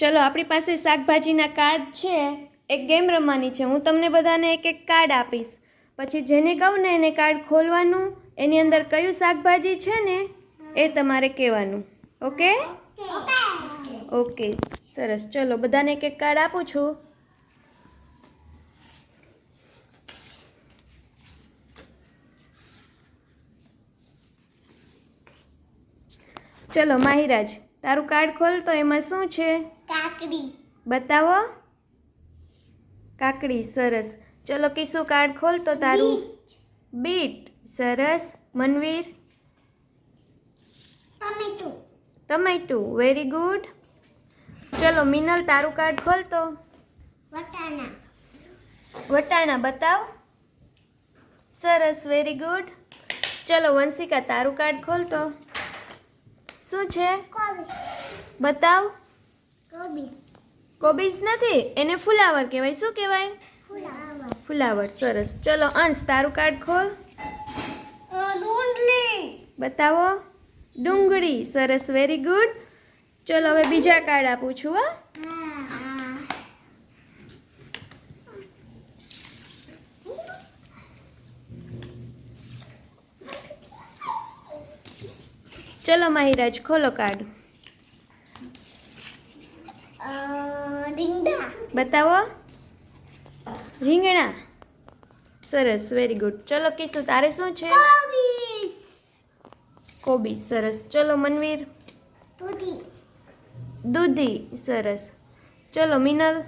ચલો, આપણી પાસે શાકભાજીના કાર્ડ છે, એક ગેમ રમવાની છે, હું તમને બધાને એક એક કાર્ડ આપીશ. પછી જેને કહું ને એને કાર્ડ ખોલવાનું, એની અંદર કયું શાકભાજી છે ને, એ તમારે કહેવાનું. ઓકે? ઓકે. સરસ. ચલો, બધાને એક એક કાર્ડ આપું છું. ચલો, માહિરાજ, તારું કાર્ડ ખોલ તો એમાં શું છે? કાકડી. બતાવો. કાકડી સરસ. ચલો કિસ્સુ કાર્ડ ખોલ તો તારું. બીટ. સરસ. મનવીર. ટમેટું. ટમેટું. વેરી ગુડ ચલો મિનલ તારું કાર્ડ ખોલ તો. વટાણા. વટાણા બતાવ. સરસ. વેરી ગુડ ચલો વંશિકા તારું કાર્ડ ખોલ તો. શું છે? બતાવ. કોબીજ. નથી? એને ફુલાવર કહેવાય. શું કહેવાય? ફુલાવર. સરસ. ચલો અંશ તારું કાર્ડ ખોલ. બતાવો. ડુંગળી. સરસ. વેરી ગુડ ચલો હવે બીજા કાર્ડ આપું છું હો. ચલો માહિરાજ ખોલો કાર્ડ રીંગણા બતાવો. રીંગણા. સરસ વેરી ગુડ ચલો કિશુ તારે શું છે? કોબી સરસ. ચલો મનવીર. દૂધી. સરસ. ચલો મિનલ.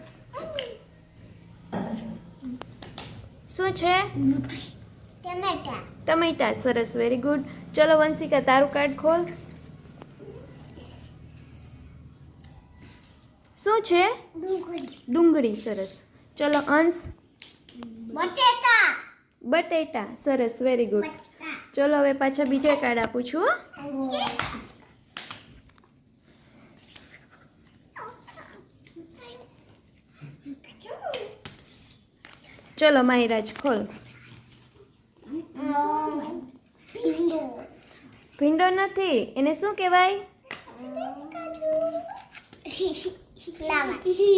શું છે? ટમેટા. સરસ વેરી ગુડ ચલો વંશિકા તારું કાર્ડ ખોલ. શું છે? ડુંગળી. સરસ. ચલો અંશ. બટેટા. બટેટા સરસ વેરી ગુડ ચલો હવે પાછા બીજા કાર્ડ આપું છું હો. ચલો માહિરાજ ખોલ. ભીંડો. નથી એને શું કહેવાય?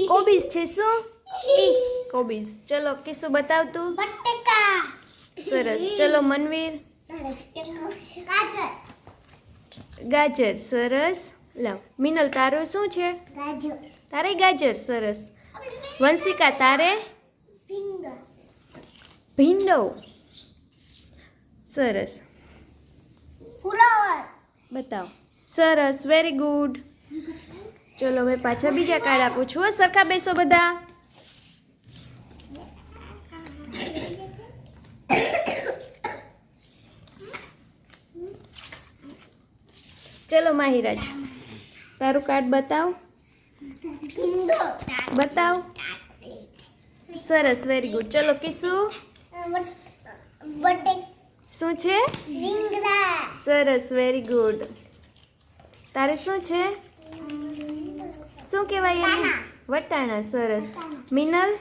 કોબીજ છે શું? કોબીઝ ચલો કિસ્સું બતાવ તું. બટેકા। સરસ. ચલો મનવીર. ગાજર। સરસ. લાવ. મિનલ તારું શું છે? તારે ગાજર? સરસ. વંશિકા તારે? ભીંડો। સરસ. બતાવ. સરસ. Very good. ચલો હવે પાછા બીજા કાર્ડ આપું છું હો, સરખા બેસો બધા. ચલો માહિરાજ તારું કાર્ડ બતાવ. ભીંડો બતાવ. સરસ વેરી ગુડ ચલો કિસુ બટે શું છે? રીંગણા. સરસ વેરી ગુડ તારે શું છે? શું કહેવાય એને? વટાણા. સરસ. મિનલ?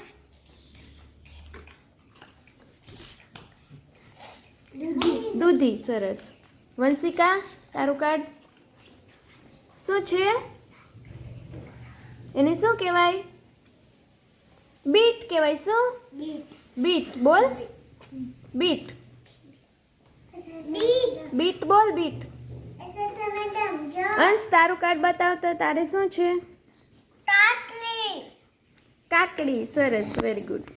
દૂધી, સરસ. વંશિકા, તારું કાર્ડ? શું છે? એને શું કહેવાય? બીટ કહેવાય શું? બીટ. બોલ. બીટ. બીટ બોલ, બીટ. અંશ, તારું કાર્ડ બતાવ તો તારે શું છે? કાકડી સરસ વેરી ગુડ